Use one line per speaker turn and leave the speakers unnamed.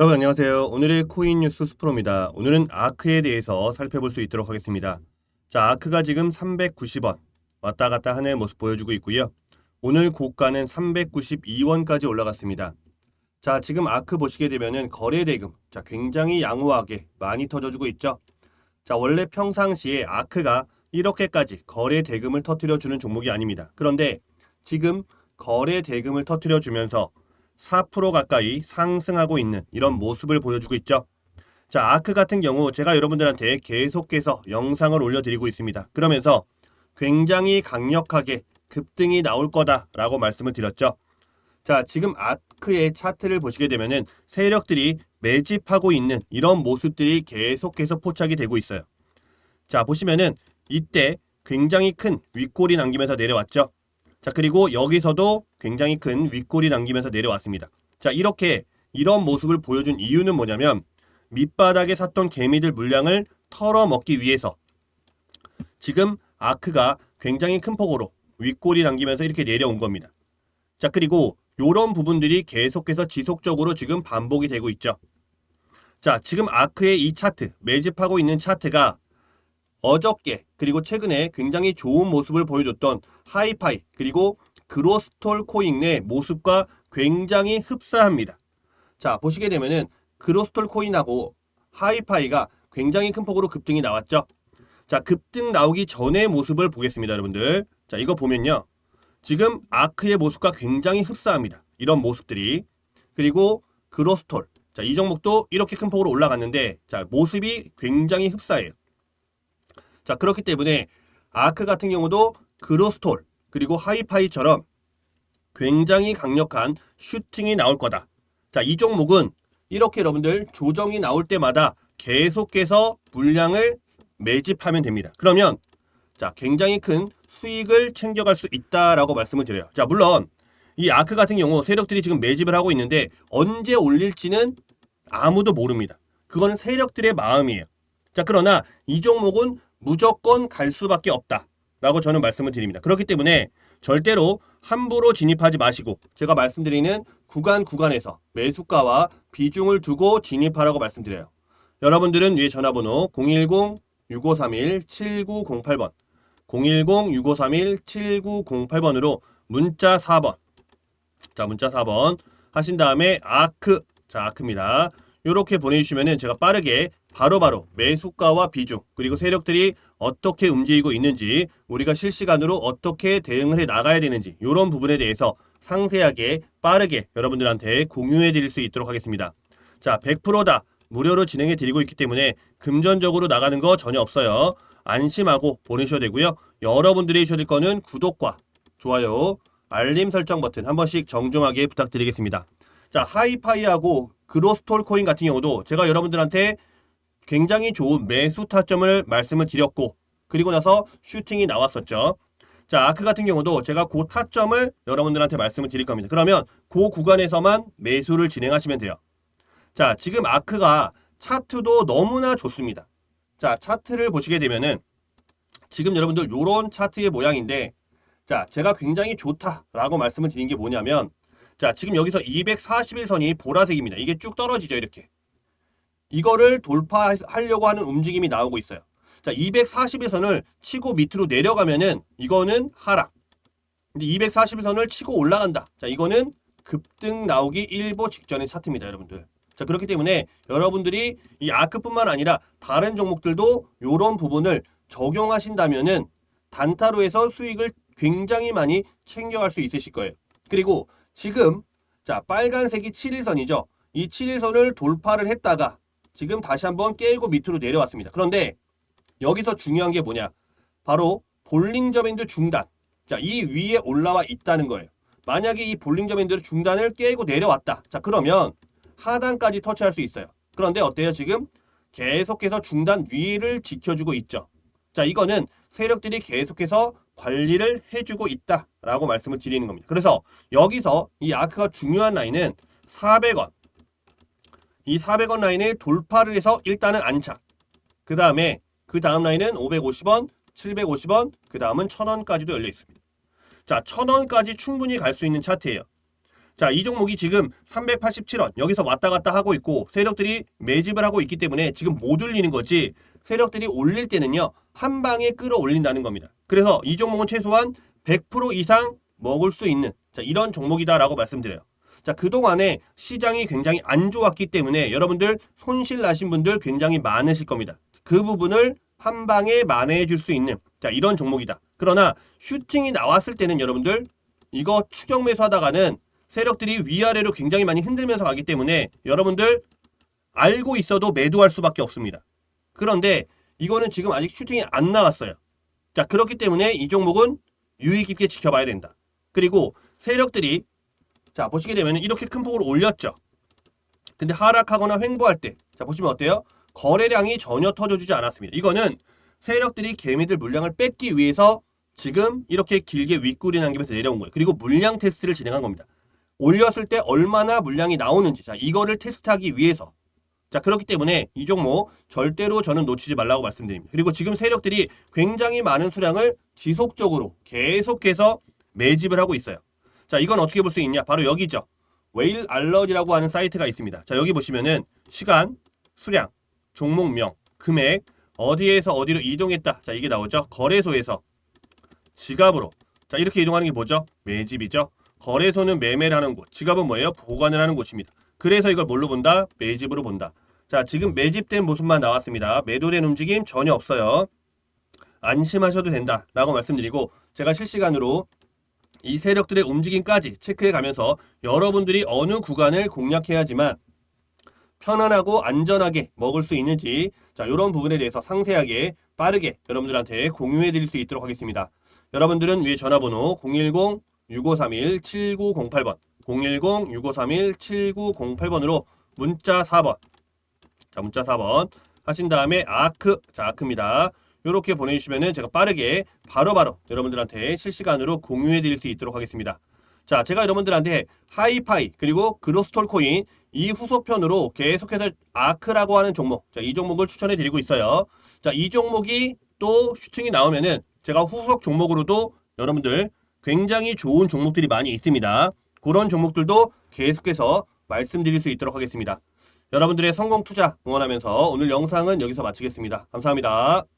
여러분 안녕하세요. 오늘의 코인 뉴스 스프로입니다. 오늘은 아크에 대해서 살펴볼 수 있도록 하겠습니다. 자, 아크가 지금 390원 왔다 갔다 하는 모습 보여주고 있고요. 오늘 고가는 392원까지 올라갔습니다. 자, 지금 아크 보시게 되면은 거래 대금 자, 굉장히 양호하게 많이 터져주고 있죠. 자, 원래 평상시에 아크가 이렇게까지 거래 대금을 터뜨려 주는 종목이 아닙니다. 그런데 지금 거래 대금을 터뜨려 주면서 4% 가까이 상승하고 있는 이런 모습을 보여주고 있죠. 자, 아크 같은 경우 제가 여러분들한테 계속해서 영상을 올려드리고 있습니다. 그러면서 굉장히 강력하게 급등이 나올 거다라고 말씀을 드렸죠. 자, 지금 아크의 차트를 보시게 되면은 세력들이 매집하고 있는 이런 모습들이 계속해서 포착이 되고 있어요. 자, 보시면은 이때 굉장히 큰 윗골이 남기면서 내려왔죠. 자, 그리고 여기서도 굉장히 큰 윗골이 남기면서 내려왔습니다. 자, 이렇게 이런 모습을 보여준 이유는 뭐냐면 밑바닥에 샀던 개미들 물량을 털어먹기 위해서 지금 아크가 굉장히 큰 폭으로 윗골이 남기면서 이렇게 내려온 겁니다. 자, 그리고 이런 부분들이 계속해서 지속적으로 지금 반복이 되고 있죠. 자, 지금 아크의 이 차트, 매집하고 있는 차트가 어저께 그리고 최근에 굉장히 좋은 모습을 보여줬던 하이파이 그리고 그로스톨 코인 의 모습과 굉장히 흡사합니다. 자 보시게 되면은 그로스톨 코인하고 하이파이가 굉장히 큰 폭으로 급등이 나왔죠. 자 급등 나오기 전의 모습을 보겠습니다, 여러분들. 자 이거 보면요, 지금 아크의 모습과 굉장히 흡사합니다. 이런 모습들이 그리고 그로스톨 자 이 종목도 이렇게 큰 폭으로 올라갔는데 자 모습이 굉장히 흡사해요. 자 그렇기 때문에 아크 같은 경우도 그로스톨 그리고 하이파이처럼 굉장히 강력한 슈팅이 나올 거다. 자 이 종목은 이렇게 여러분들 조정이 나올 때마다 계속해서 물량을 매집하면 됩니다. 그러면 자 굉장히 큰 수익을 챙겨갈 수 있다라고 말씀을 드려요. 자 물론 이 아크 같은 경우 세력들이 지금 매집을 하고 있는데 언제 올릴지는 아무도 모릅니다. 그거는 세력들의 마음이에요. 자 그러나 이 종목은 무조건 갈 수밖에 없다 라고 저는 말씀을 드립니다. 그렇기 때문에 절대로 함부로 진입하지 마시고 제가 말씀드리는 구간 구간에서 매수가와 비중을 두고 진입하라고 말씀드려요. 여러분들은 위에 전화번호 010-6531-7908번 010-6531-7908번으로 문자 4번 자 문자 4번 하신 다음에 아크 자 아크입니다. 이렇게 보내주시면은 제가 빠르게 바로 바로 매수가와 비중 그리고 세력들이 어떻게 움직이고 있는지 우리가 실시간으로 어떻게 대응을 해 나가야 되는지 이런 부분에 대해서 상세하게 빠르게 여러분들한테 공유해 드릴 수 있도록 하겠습니다. 자 100%다 무료로 진행해 드리고 있기 때문에 금전적으로 나가는 거 전혀 없어요. 안심하고 보내셔도 되고요. 여러분들이 될 거는 구독과 좋아요, 알림 설정 버튼 한 번씩 정중하게 부탁드리겠습니다. 자 하이파이하고 그로스톨 코인 같은 경우도 제가 여러분들한테 굉장히 좋은 매수 타점을 말씀을 드렸고 그리고 나서 슈팅이 나왔었죠. 자, 아크 같은 경우도 제가 그 타점을 여러분들한테 말씀을 드릴 겁니다. 그러면 그 구간에서만 매수를 진행하시면 돼요. 자, 지금 아크가 차트도 너무나 좋습니다. 자, 차트를 보시게 되면은 지금 여러분들 요런 차트의 모양인데 자, 제가 굉장히 좋다라고 말씀을 드린 게 뭐냐면 자, 지금 여기서 241선이 보라색입니다. 이게 쭉 떨어지죠, 이렇게. 이거를 돌파하려고 하는 움직임이 나오고 있어요. 자, 241선을 치고 밑으로 내려가면은 이거는 하락. 근데 241선을 치고 올라간다. 자, 이거는 급등 나오기 일보 직전의 차트입니다, 여러분들. 자, 그렇기 때문에 여러분들이 이 아크뿐만 아니라 다른 종목들도 이런 부분을 적용하신다면은 단타로 해서 수익을 굉장히 많이 챙겨갈 수 있으실 거예요. 그리고 지금 자, 빨간색이 7일선이죠. 이 7일선을 돌파를 했다가 지금 다시 한번 깨고 밑으로 내려왔습니다. 그런데 여기서 중요한 게 뭐냐? 바로 볼링저 밴드 중단. 자, 이 위에 올라와 있다는 거예요. 만약에 이 볼링저 밴드 중단을 깨고 내려왔다. 자, 그러면 하단까지 터치할 수 있어요. 그런데 어때요? 지금 계속해서 중단 위를 지켜주고 있죠. 자, 이거는 세력들이 계속해서 관리를 해주고 있다라고 말씀을 드리는 겁니다. 그래서 여기서 이 아크가 중요한 라인은 400원. 이 400원 라인을 돌파를 해서 일단은 안착. 그 다음에 그 다음 라인은 550원, 750원, 그 다음은 1000원까지도 열려 있습니다. 자, 1000원까지 충분히 갈 수 있는 차트예요. 자, 이 종목이 지금 387원 여기서 왔다 갔다 하고 있고 세력들이 매집을 하고 있기 때문에 지금 못 올리는 거지 세력들이 올릴 때는요 한 방에 끌어올린다는 겁니다. 그래서 이 종목은 최소한 100% 이상 먹을 수 있는 자, 이런 종목이다라고 말씀드려요. 자, 그동안에 시장이 굉장히 안 좋았기 때문에 여러분들 손실 나신 분들 굉장히 많으실 겁니다. 그 부분을 한 방에 만회해 줄 수 있는 자, 이런 종목이다. 그러나 슈팅이 나왔을 때는 여러분들 이거 추격 매수하다가는 세력들이 위아래로 굉장히 많이 흔들면서 가기 때문에 여러분들 알고 있어도 매도할 수밖에 없습니다. 그런데 이거는 지금 아직 슈팅이 안 나왔어요. 자, 그렇기 때문에 이 종목은 유의 깊게 지켜봐야 된다. 그리고 세력들이 자, 보시게 되면 이렇게 큰 폭으로 올렸죠. 근데 하락하거나 횡보할 때, 자, 보시면 어때요? 거래량이 전혀 터져주지 않았습니다. 이거는 세력들이 개미들 물량을 뺏기 위해서 지금 이렇게 길게 윗구리 남기면서 내려온 거예요. 그리고 물량 테스트를 진행한 겁니다. 올렸을 때 얼마나 물량이 나오는지, 자, 이거를 테스트하기 위해서. 자, 그렇기 때문에 이 종목 절대로 저는 놓치지 말라고 말씀드립니다. 그리고 지금 세력들이 굉장히 많은 수량을 지속적으로 계속해서 매집을 하고 있어요. 자, 이건 어떻게 볼 수 있냐? 바로 여기죠. 웨일 알럿이라고 하는 사이트가 있습니다. 자, 여기 보시면은 시간, 수량, 종목명, 금액, 어디에서 어디로 이동했다. 자, 이게 나오죠. 거래소에서 지갑으로. 자, 이렇게 이동하는 게 뭐죠? 매집이죠. 거래소는 매매를 하는 곳, 지갑은 뭐예요? 보관을 하는 곳입니다. 그래서 이걸 뭘로 본다? 매집으로 본다. 자, 지금 매집된 모습만 나왔습니다. 매도된 움직임 전혀 없어요. 안심하셔도 된다 라고 말씀드리고 제가 실시간으로 이 세력들의 움직임까지 체크해 가면서 여러분들이 어느 구간을 공략해야지만 편안하고 안전하게 먹을 수 있는지 자 이런 부분에 대해서 상세하게 빠르게 여러분들한테 공유해 드릴 수 있도록 하겠습니다. 여러분들은 위에 전화번호 010-6531-7908번 010-6531-7908번으로 문자 4번 자 문자 4번 하신 다음에 아크 자 아크입니다. 이렇게 보내주시면은 제가 빠르게 바로 바로 여러분들한테 실시간으로 공유해 드릴 수 있도록 하겠습니다. 자, 제가 여러분들한테 하이파이 그리고 그로스톨 코인 이 후속편으로 계속해서 아크라고 하는 종목, 자, 이 종목을 추천해 드리고 있어요. 자, 이 종목이 또 슈팅이 나오면은 제가 후속 종목으로도 여러분들 굉장히 좋은 종목들이 많이 있습니다. 그런 종목들도 계속해서 말씀드릴 수 있도록 하겠습니다. 여러분들의 성공 투자 응원하면서 오늘 영상은 여기서 마치겠습니다. 감사합니다.